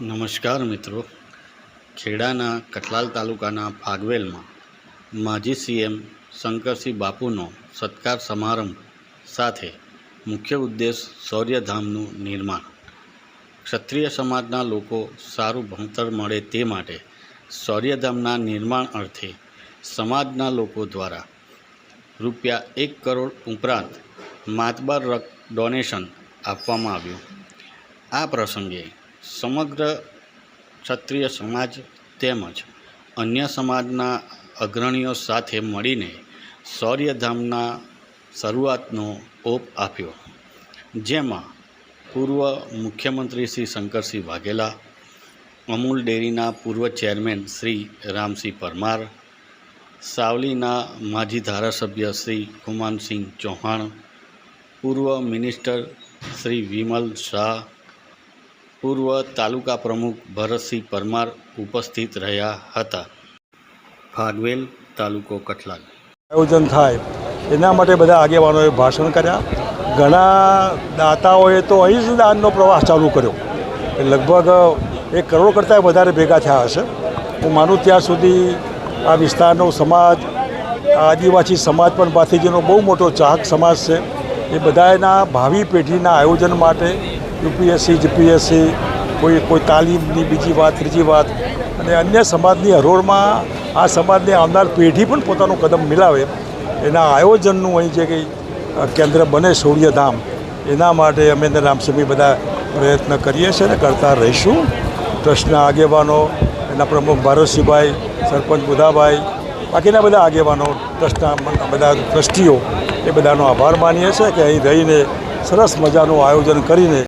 નમસ્કાર મિત્રો. ખેડાના કઠલાલ તાલુકાના ફાગવેલમાં માજી સીએમ શંકરસિંહ બાપુનો સત્કાર સમારંભ સાથે મુખ્ય ઉદ્દેશ શૌર્યધામનું નિર્માણ. ક્ષત્રિય સમાજના લોકો સારું ભણતર મળે તે માટે શૌર્યધામના નિર્માણ અર્થે સમાજના લોકો દ્વારા રૂપિયા એક કરોડ ઉપરાંત માતબર રક ડોનેશન આપવામાં આવ્યું. આ પ્રસંગે સમગ્ર ક્ષત્રિય સમાજ તેમજ અન્ય સમાજના અગ્રણીઓ સાથે મળીને શૌર્યધામના શરૂઆતનો ઓપ આપ્યો, જેમાં પૂર્વ મુખ્યમંત્રી શ્રી શંકરસિંહ વાઘેલા, અમૂલ ડેરીના પૂર્વ ચેરમેન શ્રી રામસિંહ પરમાર, સાવલીના માજી ધારાસભ્ય શ્રી કુમાનસિંહ ચૌહાણ, પૂર્વ મિનિસ્ટર શ્રી વિમલ શાહ પૂર્વ તાલુકા પ્રમુખ ભરતસિંહ પરમાર ઉપસ્થિત રહ્યા હતા. ફાગવેલ તાલુકો કઠલાલ. આયોજન થાય. એના માટે બધા આગેવાનોએ ભાષણ કર્યા. ઘણા દાતાઓએ તો અહીં જ દાનનો પ્રવાસ ચાલુ કર્યો. લગભગ એક કરોડ કરતાં વધારે ભેગા થયા હશે. હું માનું ત્યાં સુધી આ વિસ્તારનો સમાજ, આદિવાસી સમાજ પણ ભાથીજીનો બહુ મોટો ચાહક સમાજ છે. એ બધાના ભાવિ પેઢીના આયોજન માટે યુપીએસસી, જીપીએસસી, કોઈ કોઈ તાલીમની બીજી વાત, ત્રીજી વાત, અને અન્ય સમાજની હરોળમાં આ સમાજની આવનાર પેઢી પણ પોતાનું કદમ મિલાવે. એના આયોજનનું અહીં જે કંઈ કેન્દ્ર બને સૂર્યધામ, એના માટે અમે રામસમી બધા પ્રયત્ન કરીએ છીએ અને કરતા રહીશું. ટ્રસ્ટના આગેવાનો, એના પ્રમુખ ભારતસિંહભાઈ સરપંચ બુધાભાઈ બાકીના બધા આગેવાનો, ટ્રસ્ટના બધા ટ્રસ્ટીઓ, એ બધાનો આભાર માનીએ છીએ કે અહીં રહીને સરસ મજાનું આયોજન કરીને